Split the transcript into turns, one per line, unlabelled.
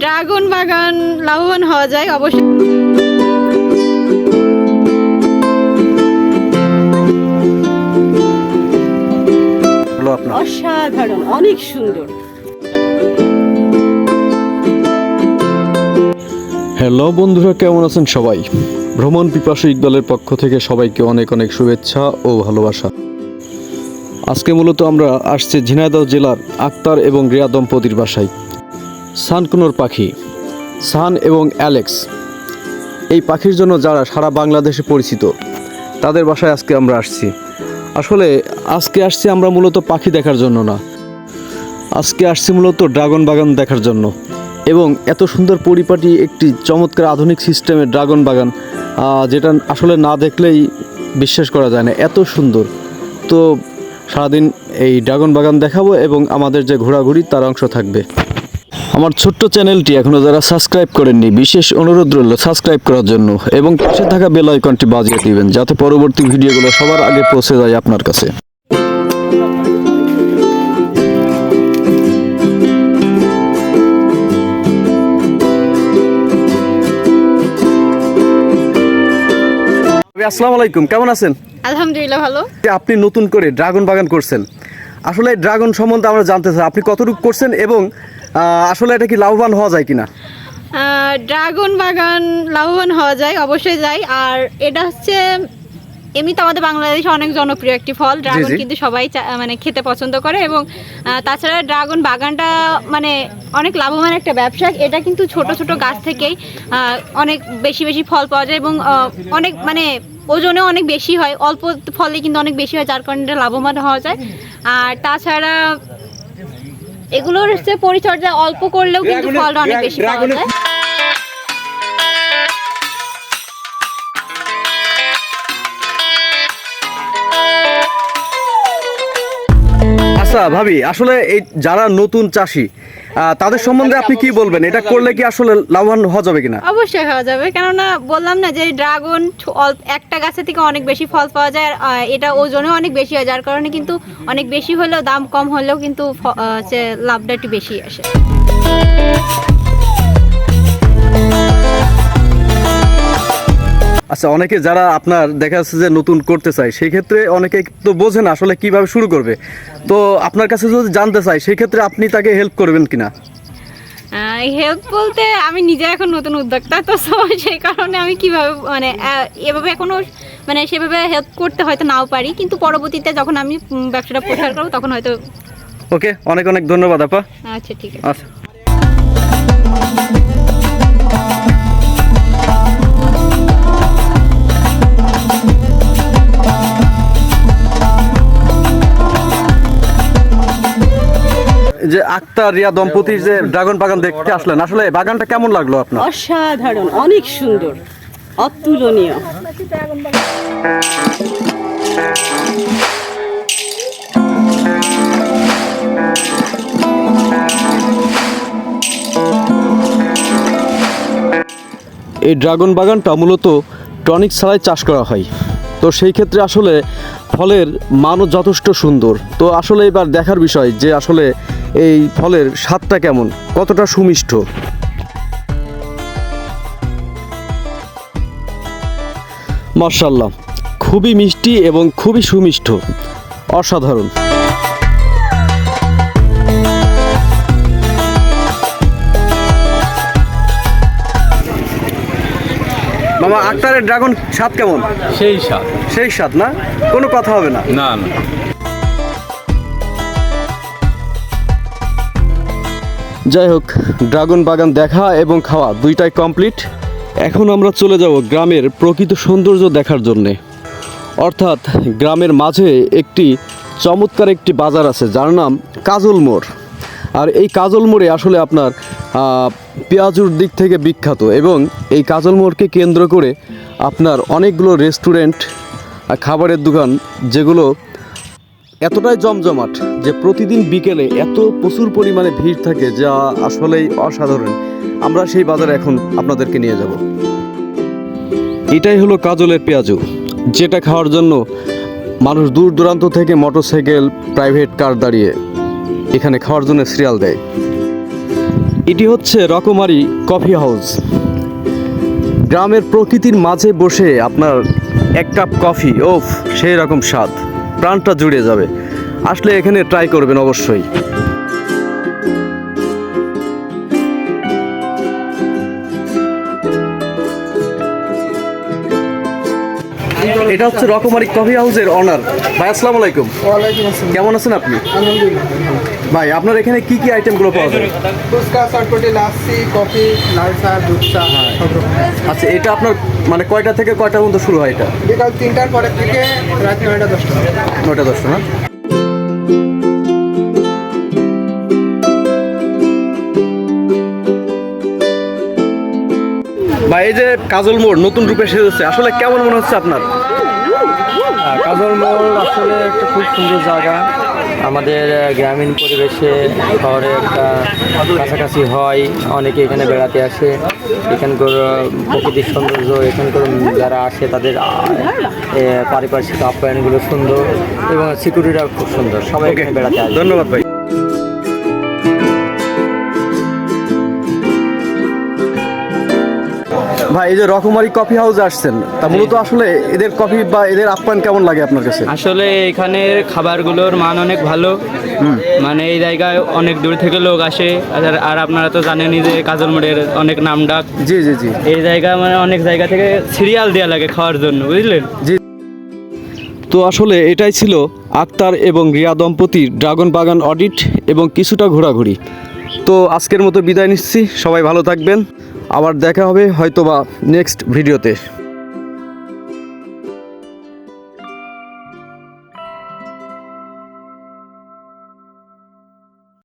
Dragon বাগান লাভবান হওয়া যায় অবশ্যই।
অসাধারণ অনেক সুন্দর।
হ্যালো বন্ধুরা কেমন আছেন সবাই? ভ্রমণ পিপাসু ইকবালের পক্ষ থেকে সবাইকে অনেক অনেক শুভেচ্ছা ও ভালোবাসা। আজকে মূলত আমরা আসছি ঝিনাইদহ জেলার আক্তার এবং রিয়া দম্পতির বাসায়। সানকুনোর পাখি, সান এবং অ্যালেক্স। এই পাখির জন্য যারা সারা বাংলাদেশে পরিচিত, তাদের বাসায় আজকে আমরা আসছি। আসলে আজকে আসছি আমরা মূলত পাখি দেখার জন্য না। আজকে আসছি মূলত ড্রাগন বাগান দেখার জন্য। এবং এত সুন্দর পরিপাটি একটি চমৎকার আধুনিক সিস্টেমের ড্রাগন বাগান যেটা আসলে না দেখলেই বিশ্বাস করা যায় না। এত সুন্দর। তো সারাদিন এই ড্রাগন বাগান দেখাবো এবং আমাদের যে ঘোরাঘুরি, তার অংশ থাকবে। আমার ছোট্ট চ্যানেলটি এখনও যারা সাবস্ক্রাইব করেননি বিশেষ অনুরোধ রইল সাবস্ক্রাইব করার জন্য এবং পাশে থাকা বেল আইকনটি বাজিয়ে দিবেন যাতে পরবর্তী ভিডিওগুলো সবার আগে পৌঁছে যায় আপনার কাছে। আসসালামু আলাইকুম কেমন আছেন?
আলহামদুলিল্লাহ ভালো।
যে আপনি নতুন করে ড্রাগন বাগান করছেন। আসলে ড্রাগন সম্বন্ধে আমরা জানতে চাই আপনি কতটুকু করছেন এবং আসলে এটা কি লাভবান হওয়া যায় কিনা?
ড্রাগন বাগান লাভবান হওয়া যায় অবশ্যই যায়। আর এটা হচ্ছে এমনিতে আমাদের বাংলাদেশে অনেক জনপ্রিয় একটি ফল ড্রাগন কিন্তু সবাই মানে খেতে পছন্দ করে এবং তাছাড়া ড্রাগন বাগানটা মানে অনেক লাভবান একটা ব্যবসা। এটা কিন্তু ছোট ছোট গাছ থেকেই অনেক বেশি বেশি ফল পাওয়া যায় এবং অনেক মানে ওজনে অনেক বেশি হয়। অল্প ফলে কিন্তু অনেক বেশি হয় যার কারণে এটা লাভবান হওয়া যায়। আর তাছাড়া এগুলোর হচ্ছে পরিচর্যা অল্প করলেও কিন্তু ফলটা অনেক বেশি পাওয়া যায়।
আচ্ছা ভাবি আসলে এই যারা নতুন চাষি তাদের সম্বন্ধে আপনি কি বলবেন? এটা করলে কি আসলে লাভবান হওয়া যাবে কিনা?
অবশ্যই হওয়া যাবে। কেননা বললাম না যে ড্রাগন একটা গাছে থেকে অনেক বেশি ফল পাওয়া যায় এটা ওজনে অনেক বেশি হয়, যার কারণে কিন্তু অনেক বেশি হলেও দাম কম হলেও কিন্তু লাভটা একটু বেশি আসে।
আচ্ছা অনেকে যারা আপনার দেখা যাচ্ছে যে নতুন করতে চায় সেই ক্ষেত্রে অনেকে তো বোঝে না আসলে কীভাবে শুরু করবে। তো আপনার কাছে যদি জানতে চাই সেই ক্ষেত্রে আপনি তাকে হেল্প করবেন কিনা?
হেল্প বলতে আমি নিজে এখন নতুন উদ্যোক্তা তো সেই কারণে আমি কীভাবে মানে এভাবে এখনও মানে সেভাবে হেল্প করতে হয়তো নাও পারি কিন্তু পরবর্তীতে যখন আমি ব্যবসাটা প্রসার করব তখন হয়তো
ওকে অনেক অনেক ধন্যবাদ আপা।
আচ্ছা ঠিক আছে।
আচ্ছা। যে আক্তার রিয়া দম্পতির যে ড্রাগন বাগান দেখতে আসলেন আসলে বাগানটা কেমন লাগল আপনার?
অসাধারণ অনেক সুন্দর অতুলনীয়।
এই ড্রাগন বাগানটা মূলত টনিক ছাড়াই চাষ করা হয়। তো সেই ক্ষেত্রে আসলে ফলের মানও যথেষ্ট সুন্দর। তো আসলে এবার দেখার বিষয় যে আসলে এই ফলের স্বাদটা কেমন? কতটা সুমিষ্ট? মার্শাল্লাহ খুবই মিষ্টি এবং খুবই সুমিষ্ট। অসাধারণ। মামা আক্তারের ড্রাগন স্বাদ কেমন?
সেই স্বাদ।
সেই স্বাদ না? কোনো কথা হবে না?
না না।
যাই হোক, ড্রাগন বাগান দেখা এবং খাওয়া দুইটাই কমপ্লিট এখন আমরা চলে যাব গ্রামের প্রকৃত সৌন্দর্য দেখার জন্যে। অর্থাৎ গ্রামের মাঝে একটি চমৎকার একটি বাজার আছে, যার নাম কাজল মোড়। আর এই কাজল মোড়ে আসলে আপনার পেঁয়াজুর দিক থেকে বিখ্যাত এবং এই কাজল মোড়কে কেন্দ্র করে আপনার অনেকগুলো রেস্টুরেন্ট খাবারের দোকান, যেগুলো এতটাই জমজমাট যে প্রতিদিন বিকেলে এত প্রচুর পরিমাণে ভিড় থাকে যা আসলেই অসাধারণ। আমরা সেই বাজারে এখন আপনাদেরকে নিয়ে যাব। এটাই হলো কাজলের পেঁয়াজু। যেটা খাওয়ার জন্য মানুষ দূর দূরান্ত থেকে মোটরসাইকেল, প্রাইভেট কার দাঁড়িয়ে এখানে খাওয়ার জন্য সিরিয়াল দেয়। এটি হচ্ছে রকমারি কফি হাউস। গ্রামের প্রকৃতির মাঝে বসে আপনার এক কাপ কফি, ওফ, সেই রকম স্বাদ। প্রাণটা জুড়ে যাবে। আসলে এখানে ট্রাই করবেন অবশ্যই। এটা হচ্ছে রকমারি কফি হাউসের অনার ভাই আসসালামু আলাইকুম। কেমন আছেন আপনি? ভাই আপনার এখানে কি কি আইটেমগুলো পাওয়া যায়?
ফুচকা চটপটি লাচ্ছি কফি লাল চা দুধ চা সব
আচ্ছা এটা আপনার মানে কয়টা থেকে কয়টা পর্যন্ত শুরু হয় এটা?
বিকাল তিনটার পরে থেকে রাত নয়টা দশটা।
নয়টা দশটা না? ভাই এই যে কাজল মোড় নতুন রূপে সেজেছে আসলে কেমন মনে হচ্ছে আপনার?
কাজল মোড় আসলে একটা খুব সুন্দর জায়গা। আমাদের গ্রামীণ পরিবেশে শহরে একটা কাছাকাছি হয়। অনেকে এখানে বেড়াতে আসে। এখানকার প্রকৃতির সৌন্দর্য এখানকার যারা আসে তাদের পারিপার্শ্বিক আপ্যায়নগুলো সুন্দর এবং সিকিউরিটিটাও খুব সুন্দর। সবাই এখানে বেড়াতে আসে।
ধন্যবাদ ভাই। ভাই এই যে রকমারি কফি হাউস আসছেন তা মূলত আসলে এদের কফি বা এদের আপ্যায়ন কেমন লাগে আপনার কাছে?
আসলে এখানের খাবারগুলোর মান অনেক ভালো। মানে এই জায়গায় অনেক দূর থেকে লোক আসে। আর- আর আপনারা তো জানেনই যে কাজল মোড়ের অনেক নাম ডাক।
জি জি জি।
এই জায়গা মানে অনেক জায়গা থেকে সিরিয়াল দেওয়া লাগে খাওয়ার জন্য বুঝলেন? জি।
তো আসলে এটাই ছিল আক্তার এবং রিয়া দম্পতির ড্রাগন বাগান অডিট এবং কিছুটা ঘোরাঘুরি। তো আজকের মতো বিদায় নিচ্ছি। সবাই ভালো থাকবেন। আবার দেখা হবে হয়তোবা নেক্সট ভিডিওতে